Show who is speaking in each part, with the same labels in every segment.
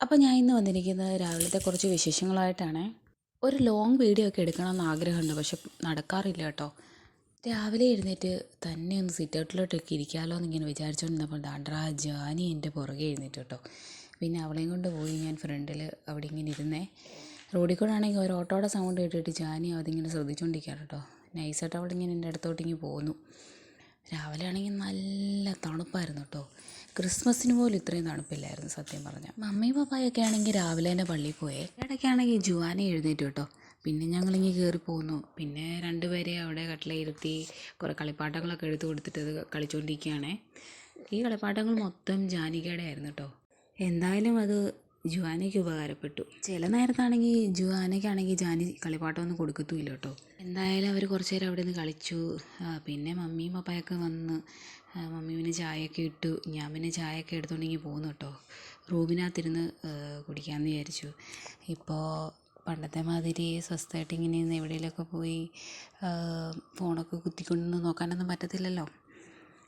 Speaker 1: അപ്പോൾ ഞാൻ ഇന്ന് വന്നിരിക്കുന്നത് രാവിലത്തെ കുറച്ച് വിശേഷങ്ങളായിട്ടാണ്. ഒരു ലോങ് വീഡിയോ ഒക്കെ എടുക്കണമെന്ന് ആഗ്രഹമുണ്ട് പക്ഷെ നടക്കാറില്ല കേട്ടോ. രാവിലെ എഴുന്നേറ്റ് തന്നെ ഒന്ന് സിറ്റ് ഔട്ടിലോട്ടൊക്കെ ഇരിക്കാമല്ലോ എന്നിങ്ങനെ വിചാരിച്ചുകൊണ്ടിരുന്നപ്പോൾ ഡാൻഡ്രാ ജാനി എന്റെ പുറകെ എഴുന്നേറ്റ് കേട്ടോ. പിന്നെ അവളെയും കൊണ്ട് പോയി ഞാൻ ഫ്രണ്ടിൽ അവിടെ ഇങ്ങനെ ഇരുന്നേ. റോഡിൽ കൂടെ ആണെങ്കിൽ ഒരു ഓട്ടോയുടെ സൗണ്ട് കേട്ടിട്ട് ജാനി അതിങ്ങനെ ശ്രദ്ധിച്ചുകൊണ്ടിരിക്കുകയാണ് കേട്ടോ. നൈസായിട്ട് അവളിങ്ങനെ എന്റെ അടുത്തോട്ട് ഇങ്ങനെ പോന്നു. രാവിലെ ആണെങ്കിൽ നല്ല തണുപ്പായിരുന്നു കേട്ടോ. ക്രിസ്മസിന് പോലും ഇത്രയും തണുപ്പില്ലായിരുന്നു സത്യം പറഞ്ഞാൽ. മമ്മി പപ്പായൊക്കെ ആണെങ്കിൽ രാവിലെ തന്നെ പള്ളിയിൽ പോയേ. ഇടയ്ക്കാണെങ്കിൽ ജുവാനെ എഴുന്നേറ്റു കേട്ടോ. പിന്നെ ഞങ്ങളിങ്ങി കയറി പോന്നു. പിന്നെ രണ്ടുപേരെ അവിടെ കട്ടിലിരുത്തി കുറേ കളിപ്പാട്ടങ്ങളൊക്കെ എടുത്ത് കൊടുത്തിട്ട് അത് കളിച്ചുകൊണ്ടിരിക്കുകയാണേ ഈ കളിപ്പാട്ടങ്ങൾ മൊത്തം ജാനികയുടെ ആയിരുന്നു കേട്ടോ. എന്തായാലും അത് ജുവാനയ്ക്ക് ഉപകാരപ്പെട്ടു. ചില നേരത്താണെങ്കിൽ ജുവാനയ്ക്കാണെങ്കിൽ ജാനി കളിപ്പാട്ടമൊന്നും കൊടുക്കത്തുമില്ല കേട്ടോ. എന്തായാലും അവർ കുറച്ച് നേരം അവിടെ നിന്ന് കളിച്ചു പിന്നെ മമ്മിയും പപ്പായൊക്കെ വന്ന് മമ്മി ചായയൊക്കെ ഇട്ടു. ഞാൻ പിന്നെ ചായയൊക്കെ എടുത്തുകൊണ്ടെങ്കിൽ പോന്നു കേട്ടോ. റൂമിനകത്തിരുന്ന് കുടിക്കാമെന്ന് വിചാരിച്ചു. ഇപ്പോൾ പണ്ടത്തെ മാതിരി സ്വസ്ഥമായിട്ട് ഇങ്ങനെ ഇരുന്ന് എവിടെയെങ്കിലുമൊക്കെ പോയി ഫോണൊക്കെ കുത്തിക്കൊണ്ടൊന്നും നോക്കാനൊന്നും പറ്റത്തില്ലല്ലോ.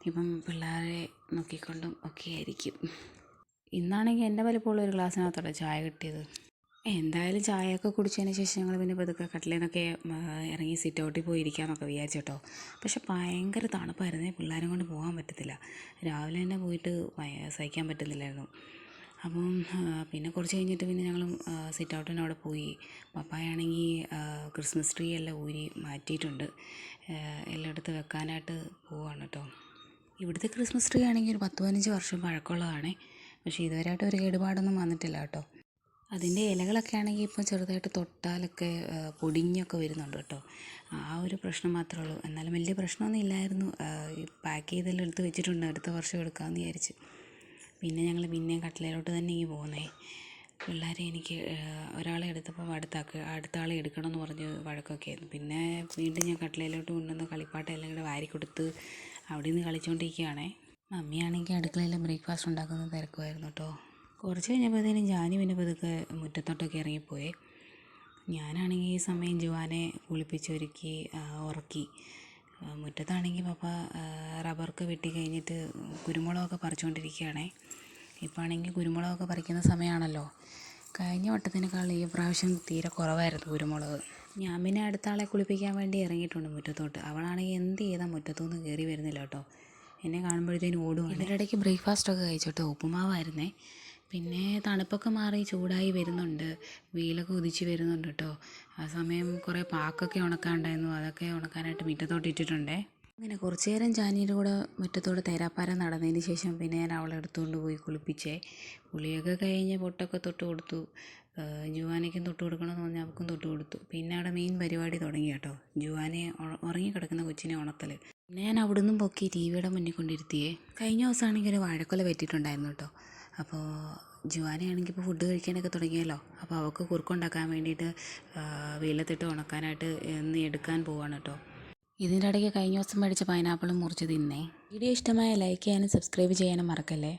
Speaker 1: ഇപ്പം പിള്ളേരെ നോക്കിക്കൊണ്ടും ഒക്കെ ആയിരിക്കും. ഇന്നാണെങ്കിൽ എന്റെ വലിപ്പമുള്ള ഒരു ഗ്ലാസ്സിനകത്തോടെ ചായ കിട്ടിയത്. എന്തായാലും ചായയൊക്കെ കുടിച്ചതിന് ശേഷം ഞങ്ങൾ പിന്നെ പതുക്കെ കട്ടിലേന്നൊക്കെ ഇറങ്ങി സിറ്റ് ഔട്ടിൽ പോയി ഇരിക്കാമെന്നൊക്കെ വിചാരിച്ചു കേട്ടോ പക്ഷെ ഭയങ്കര തണുപ്പായിരുന്നേ പിള്ളേരും കൊണ്ട് പോകാൻ പറ്റത്തില്ല. രാവിലെ തന്നെ പോയിട്ട് സഹിക്കാൻ പറ്റുന്നില്ലായിരുന്നു. അപ്പം പിന്നെ കുറച്ച് കഴിഞ്ഞിട്ട് പിന്നെ ഞങ്ങൾ സിറ്റ് ഔട്ടിന് അവിടെ പോയി. പപ്പായാണെങ്കിൽ ക്രിസ്മസ് ട്രീ എല്ലാം ഊരി മാറ്റിയിട്ടുണ്ട്. എല്ലായിടത്ത് വെക്കാനായിട്ട് പോവാണ് കേട്ടോ. ഇവിടുത്തെ ക്രിസ്മസ് ട്രീ ആണെങ്കിൽ ഒരു പത്ത് പതിനഞ്ച് വർഷം പഴക്കമുള്ളതാണേ. പക്ഷേ ഇതുവരെയായിട്ട് ഒരു കേടുപാടൊന്നും വന്നിട്ടില്ല കേട്ടോ. അതിന്റെ ഇലകളൊക്കെ ആണെങ്കിൽ ഇപ്പോൾ ചെറുതായിട്ട് തൊട്ടാലൊക്കെ പൊടിഞ്ഞൊക്കെ വരുന്നുണ്ട് കേട്ടോ. ആ ഒരു പ്രശ്നം മാത്രമേ ഉള്ളൂ. എന്നാലും വലിയ പ്രശ്നമൊന്നും ഇല്ലായിരുന്നു. പാക്ക് ചെയ്തെല്ലാം എടുത്ത് വെച്ചിട്ടുണ്ട്. അടുത്ത വർഷം എടുക്കാമെന്ന് വിചാരിച്ച്. പിന്നെ ഞങ്ങൾ പിന്നെയും കട്ടിലേലോട്ട് തന്നെ ഈ പോകുന്നേ പിള്ളേരെ എനിക്ക് ഒരാളെ എടുത്തപ്പോൾ അടുത്താക്ക് അടുത്ത ആളെ എടുക്കണമെന്ന് പറഞ്ഞ് വഴക്കൊക്കെ ആയിരുന്നു. പിന്നെ വീണ്ടും ഞാൻ കട്ടിലേലോട്ട് കൊണ്ടുവന്ന് കളിപ്പാട്ടെല്ലാം കൂടെ വാരി കൊടുത്ത് അവിടെ നിന്ന് കളിച്ചുകൊണ്ടിരിക്കുകയാണേ മമ്മിയാണെങ്കിൽ അടുക്കളയിൽ ബ്രേക്ക്ഫാസ്റ്റ് ഉണ്ടാക്കുന്ന തിരക്കുമായിരുന്നു കേട്ടോ. കുറച്ച് കഴിഞ്ഞപ്പോഴത്തേനും ജാനി പിന്നെ പതുക്കെ മുറ്റത്തോട്ടൊക്കെ ഇറങ്ങിപ്പോയി. ഞാനാണെങ്കിൽ ഈ സമയം ജുവാനെ കുളിപ്പിച്ചൊരുക്കി ഉറക്കി. മുറ്റത്താണെങ്കിൽ പപ്പ റബ്ബർക്ക് വെട്ടി കഴിഞ്ഞിട്ട് കുരുമുളകൊക്കെ പറിച്ചുകൊണ്ടിരിക്കുകയാണേ. ഇപ്പോൾ ആണെങ്കിൽ കുരുമുളകൊക്കെ പറിക്കുന്ന സമയമാണല്ലോ. കഴിഞ്ഞ വട്ടത്തിനേക്കാൾ ഈ പ്രാവശ്യം തീരെ കുറവായിരുന്നു കുരുമുളക്. ഞാൻ പിന്നെ അടുത്ത ആളെ കുളിപ്പിക്കാൻ വേണ്ടി ഇറങ്ങിയിട്ടുണ്ട് മുറ്റത്തോട്ട്. അവളാണെങ്കിൽ എന്ത് ചെയ്താൽ മുറ്റത്തുനിന്ന് കയറി വരുന്നില്ല കേട്ടോ. എന്നെ കാണുമ്പോഴത്തേനും ഓടുവാണ്. ഇടയ്ക്ക് ബ്രേക്ക്ഫാസ്റ്റൊക്കെ കഴിച്ചോട്ടെ ഉപ്പുമാവായിരുന്നേ. പിന്നെ തണുപ്പൊക്കെ മാറി ചൂടായി വരുന്നുണ്ട്. വെയിലൊക്കെ ഉദിച്ച് വരുന്നുണ്ട് കേട്ടോ. ആ സമയം കുറേ പാക്കൊക്കെ ഉണക്കാണ്ടായിരുന്നു. അതൊക്കെ ഉണക്കാനായിട്ട് മുറ്റത്തോട്ട് ഇട്ടിട്ടുണ്ടേ. അങ്ങനെ കുറച്ച് നേരം ജാനിയുടെ കൂടെ മുറ്റത്തോടെ തേരാപ്പാര നടന്നതിന് ശേഷം പിന്നെ ഞാൻ അവളെ എടുത്തുകൊണ്ട് പോയി കുളിപ്പിച്ചേ. കുളിയൊക്കെ കഴിഞ്ഞ് പൊട്ടൊക്കെ തൊട്ട് കൊടുത്തു. ജുവാനയ്ക്കും തൊട്ട് കൊടുക്കണമെന്ന് പറഞ്ഞാൽ അവൾക്കും തൊട്ട് കൊടുത്തു. പിന്നെ അവിടെ മെയിൻ പരിപാടി തുടങ്ങി കേട്ടോ. ജുവാനെ ഉറങ്ങി കിടക്കുന്ന കൊച്ചിനെ ഉണർത്തൽ പിന്നെ ഞാൻ അവിടെ നിന്നും പൊക്കി ടി വിയുടെ മുന്നിൽ കൊണ്ടിരുത്തിയേ. കഴിഞ്ഞ ദിവസമാണെങ്കിൽ ഒരു വാഴക്കൊല പറ്റിയിട്ടുണ്ടായിരുന്നു കേട്ടോ. അപ്പോൾ ജുവാനയാണെങ്കിൽ ഇപ്പോൾ ഫുഡ് കഴിക്കാനൊക്കെ തുടങ്ങിയല്ലോ. അപ്പോൾ അവൾക്ക് കുറുക്കുണ്ടാക്കാൻ വേണ്ടിയിട്ട് വെയിലത്തിട്ട് ഉണക്കാനായിട്ട് ഇന്ന് എടുക്കാൻ പോവാണ് കേട്ടോ. ഇതിന്റെ ഇടയ്ക്ക് കഴിഞ്ഞ ദിവസം മേടിച്ച പൈനാപ്പിളും മുറിച്ച് തിന്നേ. വീഡിയോ ഇഷ്ടമായ ലൈക്ക് ചെയ്യാനും സബ്സ്ക്രൈബ് ചെയ്യാനും മറക്കല്ലേ?